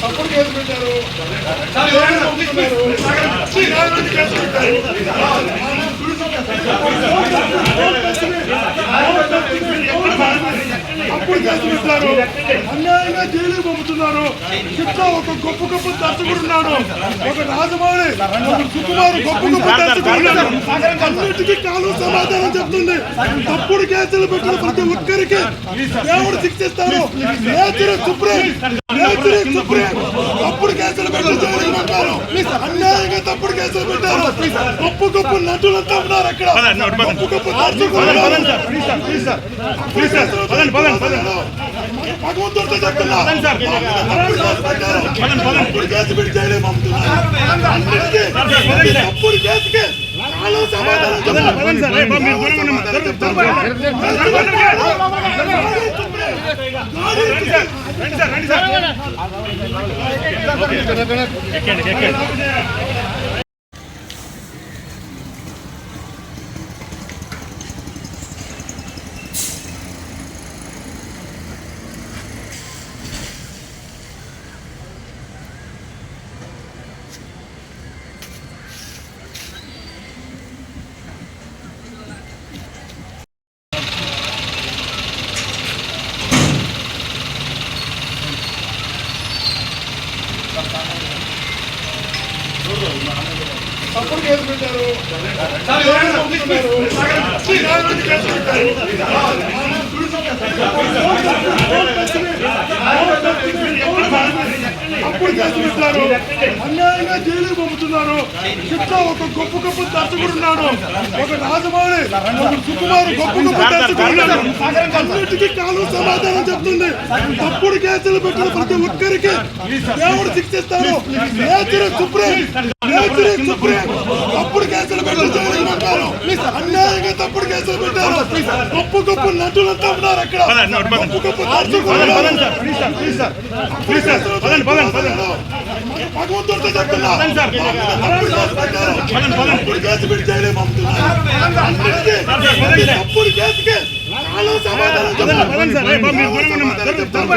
తప్పుడు కేసు పెట్టారు నాలుగు మంది కేసు పెట్టారు అన్యాయంగా జైలు పంపుతున్నారు. చిత్త ఒక గొప్ప గొప్ప దర్శకుడున్నాడు ఒక రాజమౌళి. ఒక సుకుమారు గొప్ప గొప్ప దర్శకుడున్నాడు అన్నిటికీ కాలు సమాధానం చెప్తుంది. తప్పుడు కేసులు పెట్టిన ప్రతి ఒక్కరికి దేవుడు శిక్షిస్తారు నేచర్ సుప్రీం. Nature supreme. తప్పుడు కేసులు పెట్టిన జైలుకి పంపారు. పెట్టారు గొప్ప గొప్ప నటులంతా ఉన్నారు అక్కడ. గొప్ప గొప్ప. భగవంతుడితో చెప్తున్నా. తప్పుడు కేసు పెట్టి ప్రతి తప్పుడు కేసుకి కాలు సమాధానం చెప్పాలి. సమాధానం చెప్తారు. తప్పుడు కేసు పెట్టారు శ్రీరాముడి కేసు పెట్టారు అప్పుడు పెట్టారు అన్యాయంగా జైలుకి పంపుతున్నారు చిత్త ఒక గొప్ప గొప్ప దర్శకుడు ఉన్నాడు ఒక రాజమౌళి ఒక సుకుమారు గొప్ప గొప్ప దర్శకుడు ఉన్నాడు అన్నిటికీ కాలు సమాధానం చెప్తుంది తప్పుడు కేసులు పెట్టిన ప్రతి ఒక్కరికి దేవుడు శిక్షిస్తారు నేచర్ సుప్రీం నేచర్ సుప్రీం తప్పుడు కేసులు పెట్టి జైలుకి పంపారు అన్యాయంగా తప్పుడు కేసులు పెట్టారు గొప్ప నటులంతా ఉన్నారు అక్కడ. గొప్ప గొప్ప. భగవంతుడితో చెప్తున్నా. తప్పుడు కేసు పెట్టి జైలుకి పంపుతున్నారు. అన్నిటికీ ప్రతి తప్పుడు కేసుకి కాలు సమాధానం చెప్పాలి. సమాధానం చెప్తారు.